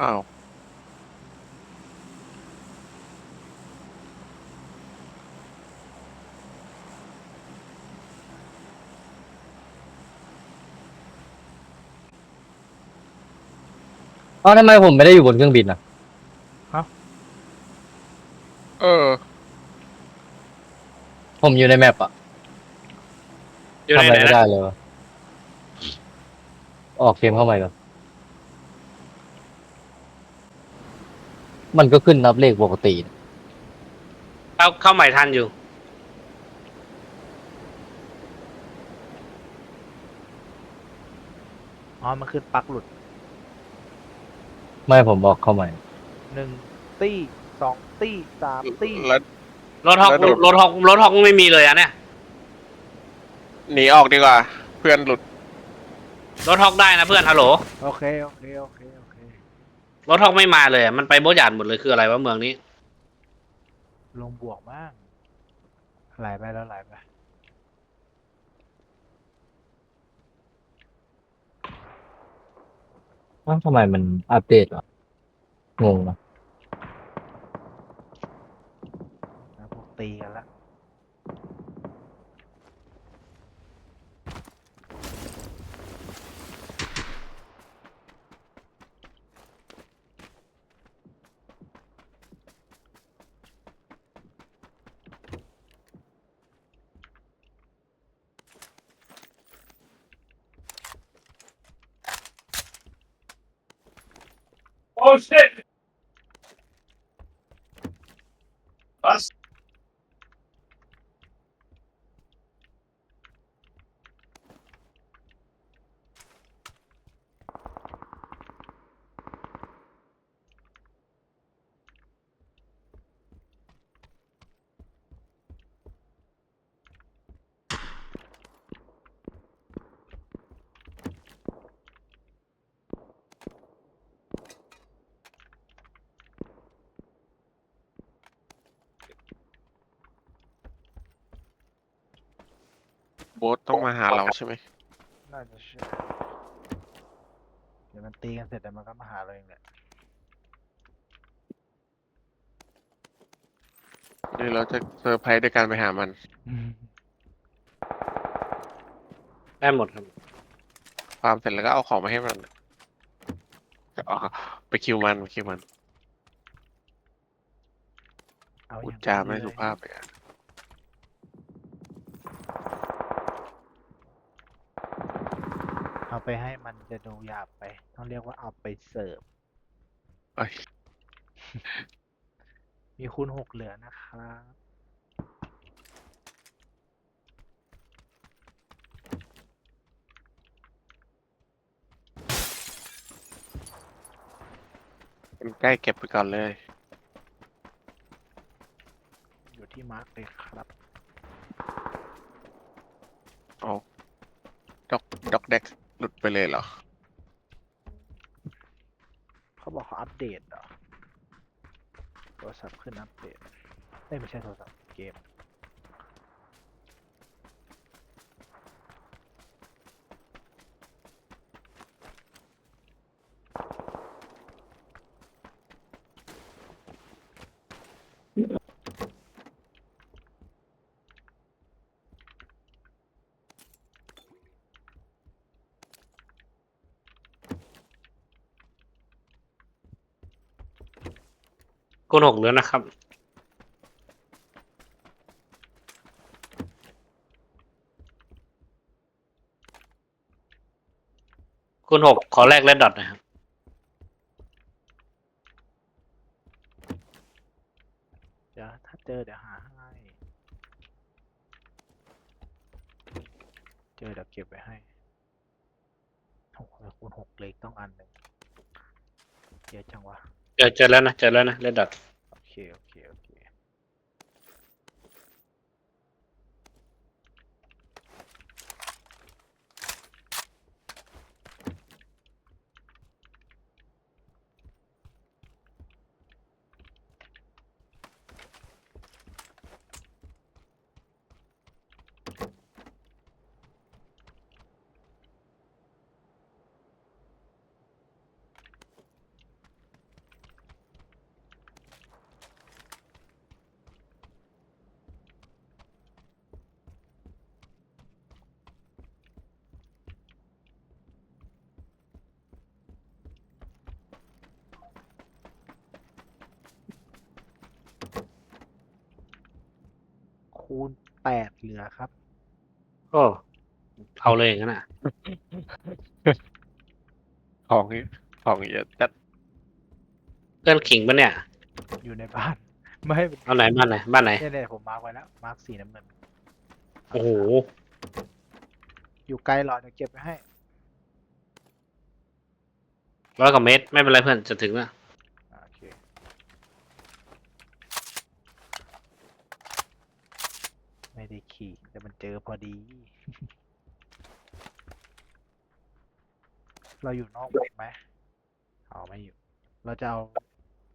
อ้าว เอ้าทำไมผมไม่ได้อยู่บนเครื่องบินอะ เออ ผมอยู่ในแมปอะอยู่ทำในอะไรไหนไม่นะได้เลยวะออกเกมเข้ามาก่อน มันก็ขึ้นนับเลขปกติเข้าเข้าใหม่ทันอยู่ อ๋อ มันขึ้นปลั๊กหลุดไม่ผมบอกเข้าใหม่ หนึ่งตี้สองตี้สามตี้แล้ว รถฮอกแล้วโดด รถฮอกรถฮอกไม่มีเลยอะเนี่ย หนีออกดีกว่า เพื่อนหลุด รถฮอกได้นะเพื่อนฮัลโหล โอเค โอเค โอเคโอเค รถฮอกไม่มาเลยอะมันไปโบทหยาดหมดเลยคืออะไรวะเมืองนี้ ลงบวกบ้างไหลไปแล้วไหลไปเอ้าทำไมมันอัปเดตวะงงนะแล้วพวกตีกันละ Oh shit! โบ๊ทต้องมาหาเราใช่ไหมน่าจะใช่เดี๋ยวมันตีกันเสร็จเดี๋ยวมันก็มาหาเราเองแหละหรือเราจะเซอร์ไพรส์ด้วยการไปหามันอืมได้หมดครับ ฟาร์มเสร็จแล้วก็เอาของมาให้มันอ๋อไปคิวมันไปคิวมันเอาอพูดย่างจาไม่นั้นเลยสุภาพเลยอะ ให้มันจะดูหยาบไป ต้องเรียกว่าเอาไปเสิร์ฟ เอ้ยมีคูณหกเหลือนะครับมันใกล้เก็บไปก่อนเลย อยู่ที่มาร์กเลยครับเอาด็อกด็อกเด็กหลุด ไปเลยเหรอ เขาบอกเขาอัปเดตเหรอโทรศัพท์ขึ้นอัปเดตเอ้ยไม่ใช่โทรศัพท์เกม คูณหกเลือนะครับคูณหกขอแลกเลดดอทนะครับ เดี๋ยวถ้าเจอเดี๋ยวหาให้ เจอเดี๋ยวเก็บไว้ให้โอ้โหคูณหกเลยต้องอันหนึ่งเยอะจังวะ เจอเจอแล้วนะเจอแล้วนะเลดดอทโอเคโอเคโอเค คูณแปดเหลือครับ โอ้เอาเลยอย่างนั้นอะ ของนี่ของเยอะจัดเพื่อนขิงปะเนี่ย อยู่ในบ้าน ไม่ให้เอาไหนบ้านไหนบ้านไหนเนี่ยเนี่ยผมมาร์กไว้แล้ว มาร์กสีน้ำเงิน โอ้โห อยู่ไกลหรอเดี๋ยวเก็บไว้ให้ร้อยกว่าเมตร ไม่เป็นไรเพื่อนจะถึงแล้ว อ่าโอเค ไม่ได้ขี่แต่มัน เจอพอดี เราอยู่นอกวงไหมเอาไม่อยู่ เราจะเอา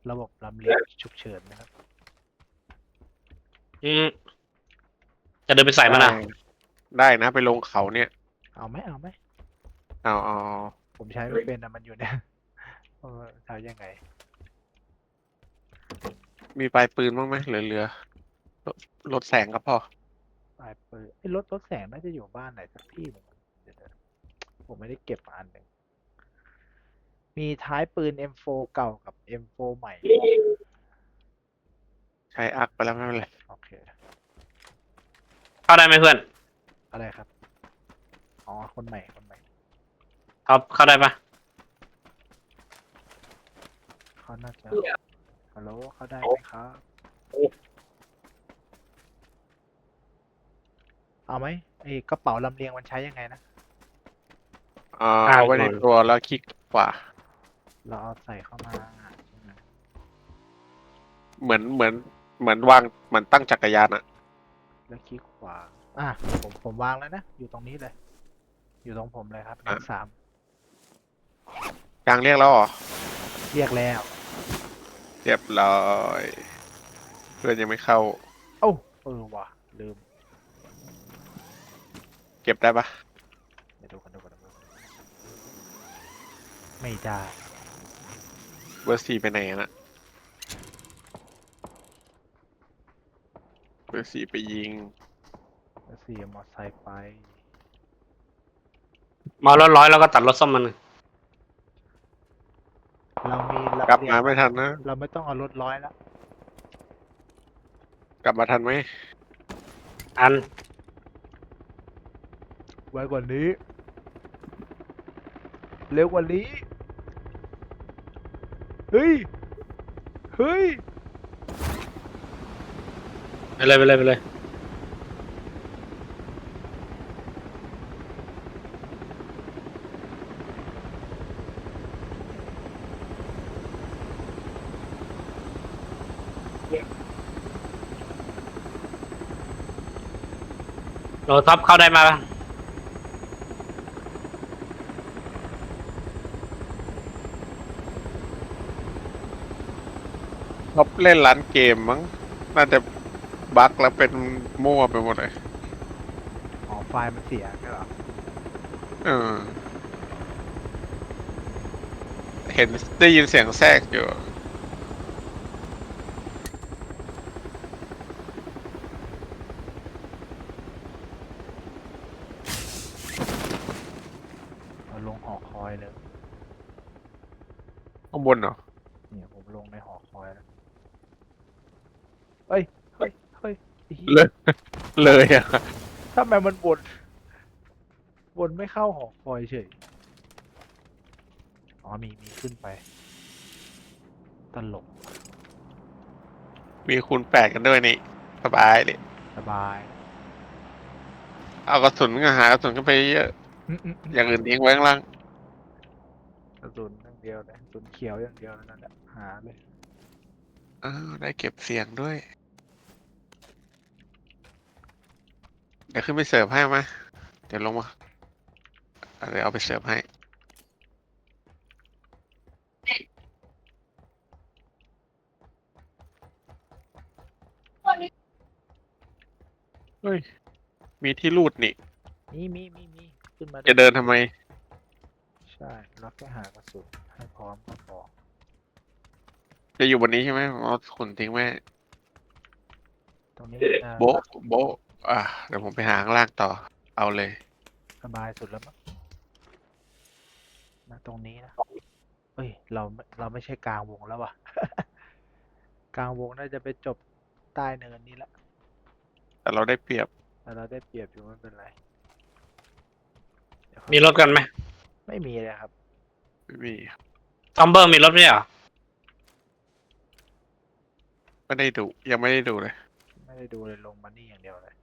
ระบบลำเลียงฉุกเฉินนะครับ อืมจะเดินไปใส่มันอะได้ได้นะไปลงเขาเนี่ย เอาไหมเอาไหมเอาเอาผมใช้ไม่เป็นนะมันอยู่เนี่ยเออใช้ยังไง มีปลายปืนบ้างไหมเหลือเหลือลดลดแสงก็พอ ปลายปืนไอ้รถรถแสงน่าจะอยู่บ้านไหนสักที่หนึ่งเดี๋ยวๆผมไม่ได้เก็บมาอันหนึ่งมีท้ายปืน M4 เก่ากับ M4 ใหม่ ใช้อักไปแล้วไม่เป็นไรโอเค เข้าได้ไหมเพื่อนอะไรครับ อ๋อ คนใหม่ คนใหม่ ท็อปเข้าได้ปะเขาน่าจะฮัลโหลเขาได้ไหมครับ เอาไหมไอ้กระเป๋าลำเลียงมันใช้ยังไงนะอ่า เอาไว้ในตัวแล้วคลิกขวาเราเอาใส่เข้ามาใช่ไหมเหมือนเหมือนเหมือนวางเหมือนตั้งจักรยานอะแล้วคลิกขวา อะผมผมวางแล้วนะ อยู่ตรงนี้เลย อยู่ตรงผมเลยครับเลขสามกลางเรียกแล้วเหรอเรียกแล้ว เรียบร้อย เพื่อนยังไม่เข้า เอ้าเออว่ะลืม เก็บได้ปะเดี๋ยวดูกันดูกันดูกันไม่ได้เบอร์สี่ไปไหนอะนะเบอร์สี่ไปยิง แล้วสี่มอไซค์ไป มารถร้อยแล้วก็ตัดรถซ่อมมัน เรามีลำกลับเลียงมาไม่ทันนะ เราไม่ต้องเอารถร้อยแล้วกลับมาทันไหมอัน ไว้กว่านี้ เร็วกว่านี้ เฮ้ย เฮ้ยไปเลยไปเลยไปเลยโหลท็อปเข้าได้มาปะ เขาเล่นร้านเกมมั้ง น่าจะบั๊กแล้วเป็นมั่วไปหมดเลย อ๋อไฟล์มันเสียใช่เหรอเออ เห็นได้ยินเสียงแทรกอยู่เราลงหอคอยเลย ข้างบนเหรอ เนี่ยผมลงในหอคอยแล้ว เฮ้ย เฮ้ย เฮ้ยไอ้เหี้ยเลยเลยอะทำไมมันวนวนไม่เข้าหอคอยเฉย อ๋อ มี มีขึ้นไป ตลก มีคูณแปดกันด้วยนี่สบายเลยสบายเอากระสุนก็หากระสุนขึ้นไปเยอะอืมอืมอืมอย่างอื่นทิ้งไว้ข้างล่างกระสุนอย่างเดียวเลยกระสุนเขียวอย่างเดียวนั่นแหละหาเลย อ้าวได้เก็บเสียงด้วย เดี๋ยวขึ้นไปเสิร์ฟให้ไหมเดี๋ยวลงมาอะเดี๋ยวเอาไปเสิร์ฟให้ เฮ้ย มีที่รูดนี่ มีมีมีมีขึ้นมาจะเดินทำไม ใช่ แล้วแค่หากระสุนให้พร้อมก็พอ จะอยู่บนนี้ใช่ไหมผมเอาขนทิ้งไว้ตรงนี้จะโบะโบะอะเดี๋ยวผมไปหาข้างล่างต่อ เอาเลย สบายสุดแล้วมั้งมาตรงนี้นะเฮ้ย เราไม่เราไม่ใช่กลางวงแล้วว่ะ กลางวงน่าจะไปจบใต้เนินนี้ละแต่เราได้เปรียบแต่เราได้เปรียบอยู่ไม่เป็นไรเดี๋ยวมีรถกันไหมไม่มีเลยครับ ไม่มีทอมเบอร์มีรถไหมเหรอ ไม่ได้ดู ยังไม่ได้ดูเลยไม่ได้ดูเลยลงมานี่อย่างเดียวเลย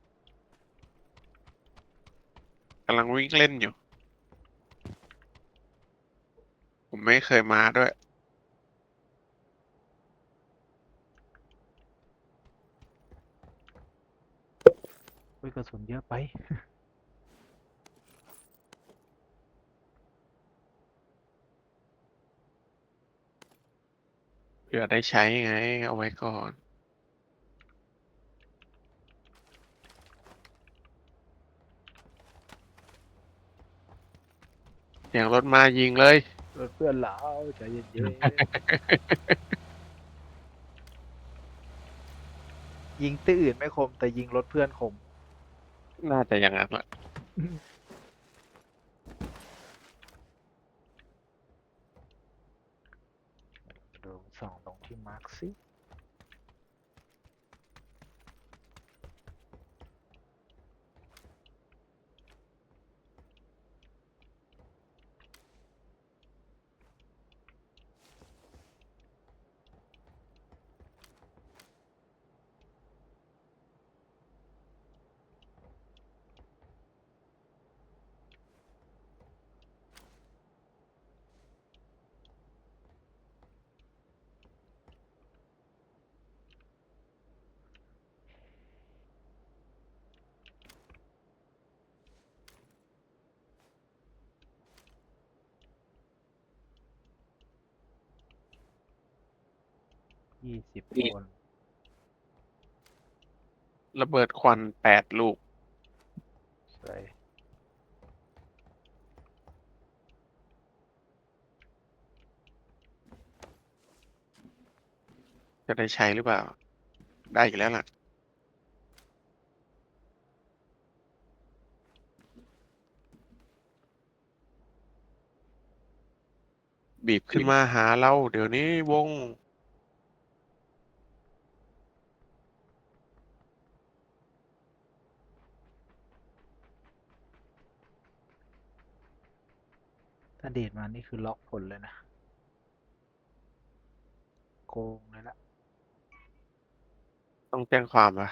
กำลังวิ่งเล่นอยู่ ผมไม่เคยมาด้วย อุ้ยกระสุนเยอะไป ผื่อได้ใช้ไง เอาไว้ก่อน อย่างรถมายิงเลย รถเพื่อนเหลาใจเย็นๆ ยิงตื้ออื่นไม่คมแต่ยิงรถเพื่อนคม น่าจะอย่างนั้นแหละ ดูส่องตรง ที่ ยี่สิบคนระเบิดควันแปดลูกสวยจะได้ใช้หรือเปล่า ได้อีกแล้วล่ะ บีบขึ้นมาหาเรา เดี๋ยวนี้วง ถ้าเดทมานี่คือล็อกผลเลยนะ โกงเลยละต้องแจ้งความอะ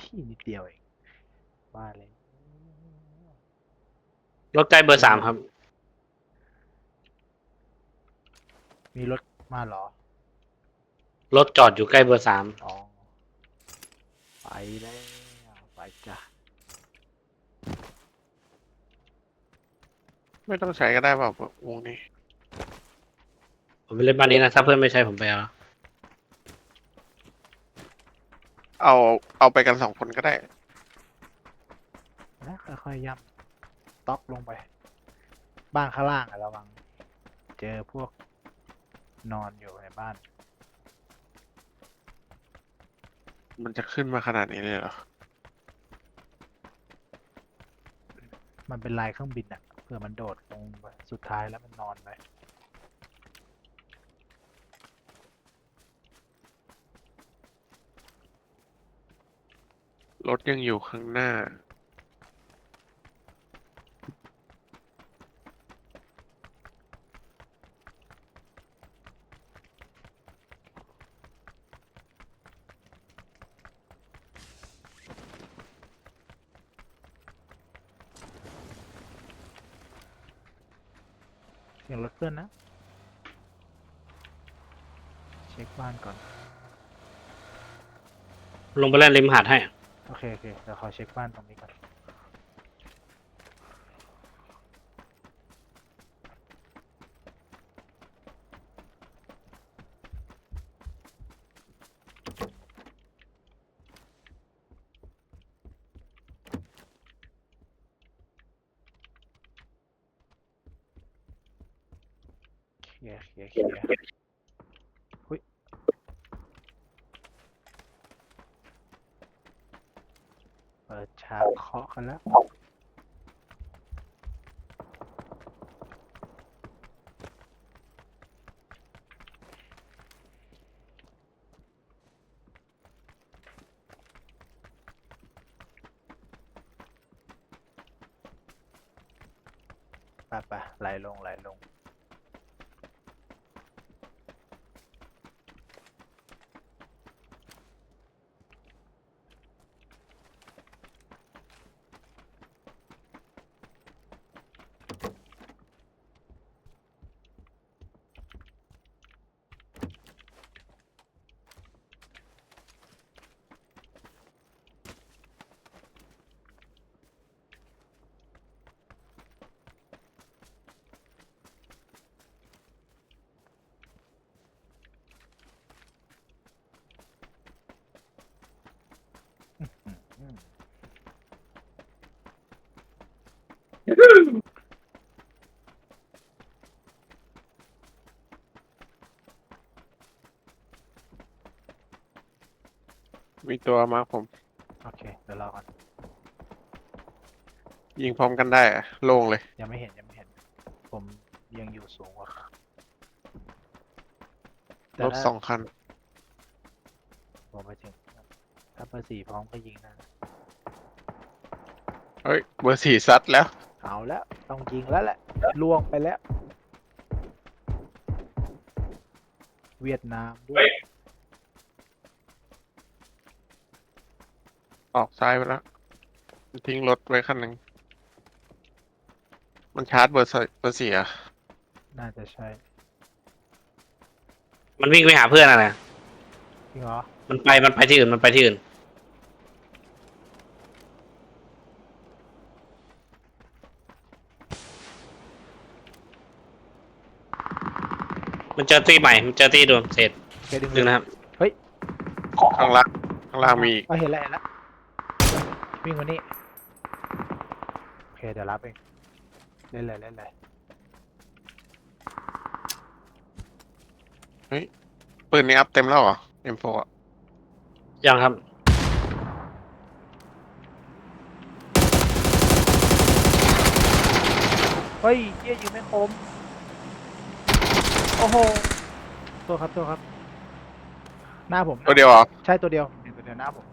ที่นิดเดียวเองบ้าเลย รถใกล้เบอร์สามครับ มีรถมาเหรอ รถจอดอยู่ใกล้เบอร์สามอ๋อ ไปแล้วไปจ้ะ ไม่ต้องใช้ก็ได้เปล่าวงนี้ ผมไปเล่นบ้านนี้นะ ถ้าเพื่อนไม่ใช่ผมไปเอาเอาเอาไปกันสองคนก็ได้ นะค่อยๆย่ำต๊อกลงไป บ้านข้างล่างอะระวัง เจอพวก นอนอยู่ในบ้าน มันจะขึ้นมาขนาดนี้เลยเหรอ มันเป็นลายเครื่องบินอะเผื่อมันโดดลงไปสุดท้ายแล้วมันนอนไปรถยังอยู่ข้างหน้า เสียงรถเพื่อ นนะ เช็คบ้านก่อน ลงไปเล่นริมหาดให้ โอเคโอเคเดี๋ยวขอเช็คบ้านตรงนี้ก่อน เปิดฉากเคาะกันแล้วปะปะไหลลงไหลลง มีตัวมาผม โอเค เดี๋ยวรอก่อนยิงพร้อมกันได้อะโล่งเลย ยังไม่เห็นยังไม่เห็น ผมยังอยู่สูงกว่าเขาแต่รถถ้าสองคัน ผมไปถึงถ้าเบอร์สี่พร้อมก็ยิงนะ เฮ้ย เบอร์สี่ซัดแล้ว เอาแล้วต้องยิงแล้วแหละล่วงไปแล้ว เวียดนามด้วยออกซ้ายไปแล้ว ทิ้งรถไว้คันหนึ่ง มันชาร์จเบอร์สเบอร์สี่อะน่าจะใช่มันวิ่งไปหาเพื่อนอะนะจริงเหรอมันไปมันไปที่อื่นมันไปที่อื่น เจอตีใหม่มันเจอตีโดนเสร็จเคดึงดึงเลยนะครับข้างล่างข้างล่างมีอีกอ๋อเห็นแล้วเห็นแล้ววิ่งมานี่โอเคเดี๋ยวรับเองเล่นเลยเล่นเลยปืนนี้อัพเต็มแล้วเหรอ M4 อะยังครับเฮ้ยเยี่ยยิงไม่คม โอ้โหตัวครับตัวครับ หน้าผมตัวเดียวเหรอใช่ตัวเดียวเห็นตัวเดียวหน้าผม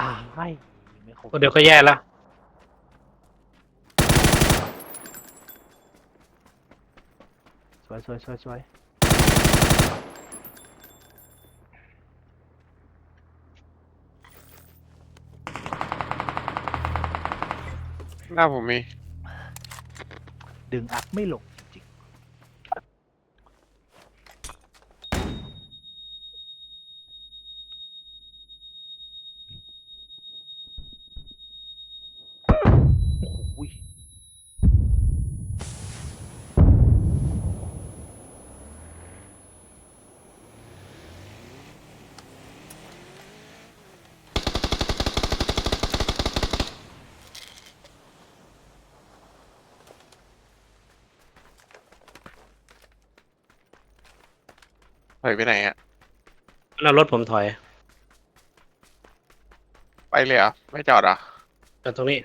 อ่าไม่ยิงไม่คมเดี๋ยวก็แย่แล้วสวยสวยสวยสวย หน้าผมมี ดึงอัพไม่ลง ถอยไปไหนอะมันเอารถผมถอยไปเลยเหรอไม่จอดเหรอจอดตรงนี้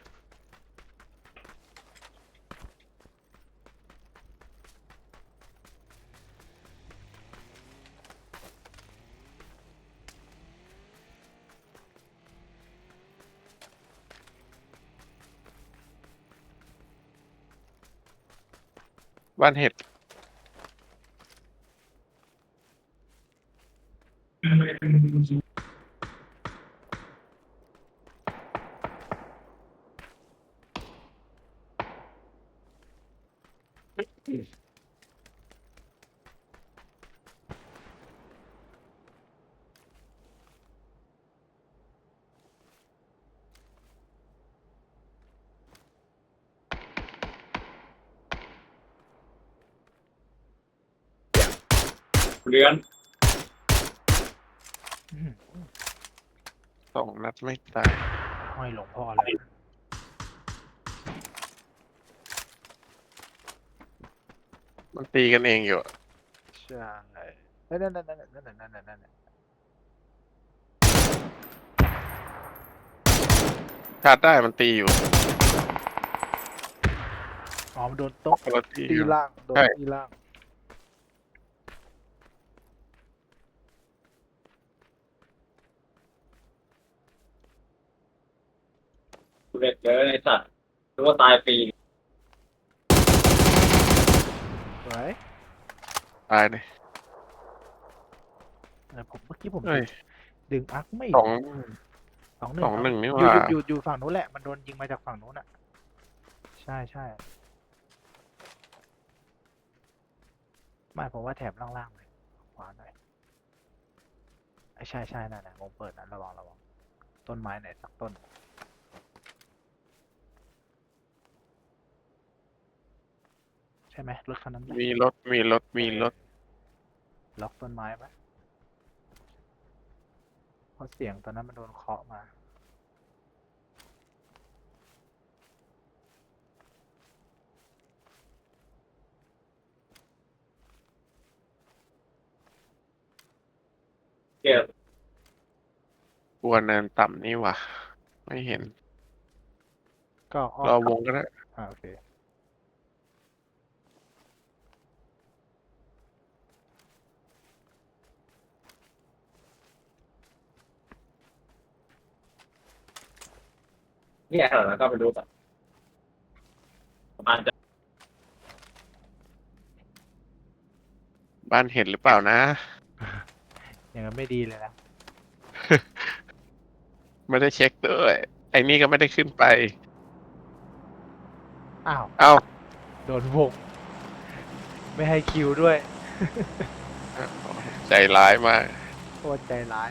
บ้านเห็ด อื้อหือสองนัดไม่ตาย ห้อยหลวงพ่อเลย มันตีกันเองอยู่อะใช่นั่นนั่นนั่นนั่นนั่นนั่นนั่นนั่นนั่นชาดได้มันตีอยู่อ๋อมันโดนต๊ะตีล่างโดนตีล่างเด็กเยอะไอ้สัตว์รู้ว่าตายฟรี วยตายเลยเออผมเมื่อกี้ผมเอ้ยดึงอาร์คไม่สองสองหนึ่งสองหนึ่งนี่หอยู่ว่าอยู่อยู่อยู่ฝั่งนู้นแหละมันโดนยิงมาจากฝั่งนู้นอะ ใช่ใช่ไม่ผมว่าแถบล่างๆเลยขวาหน่อยไอ้ใช่ใช่นั่นแหละวงเปิดนะระวังระวังต้นไม้ไหนสักต้น ใช่ไหมรถคันนั้นไหมมีรถ มีรถ มีรถ ล็อกต้นไม้ไหมเพราะเสียงตอนนั้นมันโดนเคาะมา เก็บกลัวเนินต่ำนี่ว่ะ ไม่เห็น ก็อ้อมรอวงก็ได้ อ่าโอเค เนี่ยขนาดนั้นก็ไปดูสัตว์ประมาณจะบ้านเห็นหรือเปล่านะ อย่างนั้นไม่ดีเลยนะไม่ได้เช็คด้วย ไอ้นี่ก็ไม่ได้ขึ้นไป อ้าว เอ้าโดนวงไม่ให้คิวด้วย ใจร้ายมาก โคตรใจร้าย